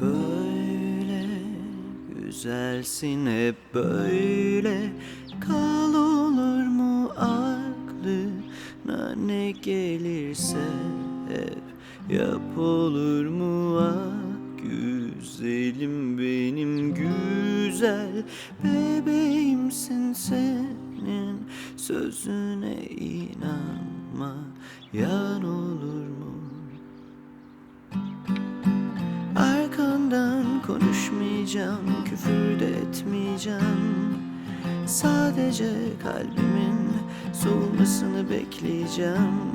Böyle güzelsin hep böyle. Kal olur mu aklına ne gelirse hep. Yap olur mu ah güzelim benim güzel. Bebeğimsin senin sözüne inanma. Yan olur mu? Konuşmayacağım, küfür de etmeyeceğim. Sadece kalbimin soğumasını bekleyeceğim.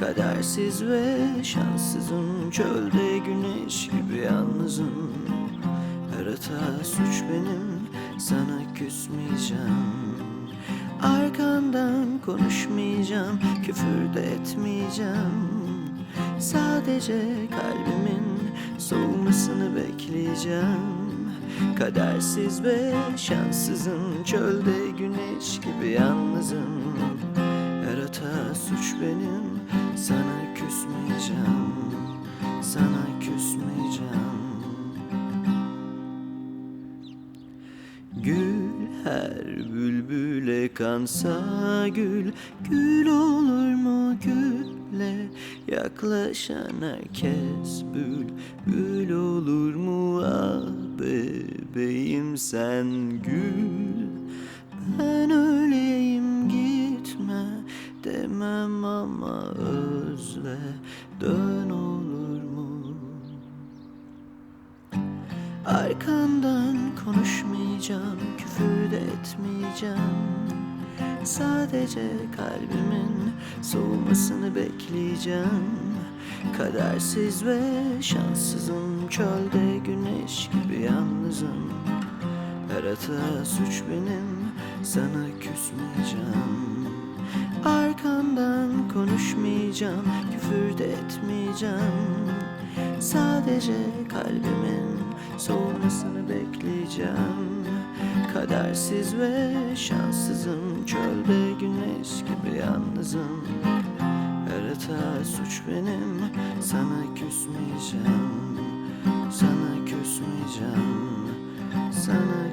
Kadersiz ve şanssızım, çölde güneş gibi yalnızım. Her hata suç benim, sana küsmeyeceğim. Arkandan konuşmayacağım, küfür de etmeyeceğim. Sadece kalbimin soğumasını bekleyeceğim Kadersiz ve şanssızım Çölde güneş gibi yalnızım. Her hata suç benim Sana küsmeyeceğim Sana küsmeyeceğim. Gül her bülbüle kansa gül Gül olur mu güle Yaklaşan herkes bül Bül olur mu ah bebeğim sen gül? Ben öyleyim gitme Demem ama özle Dön olur mu? Arkandan konuşmayacağım, küfür etmeyeceğim Sadece kalbimin soğumasını bekleyeceğim. Kadersiz ve şanssızım, çölde güneş gibi yalnızım. Her hata suç benim, sana küsmeyeceğim. Arkandan konuşmayacağım, küfür de etmeyeceğim. Sadece kalbimin soğumasını bekleyeceğim Kadersiz ve şanssızım. Çölde güneş gibi yalnızım. Her hata suç benim. Sana küsmeyeceğim. Sana küsmeyeceğim. Sana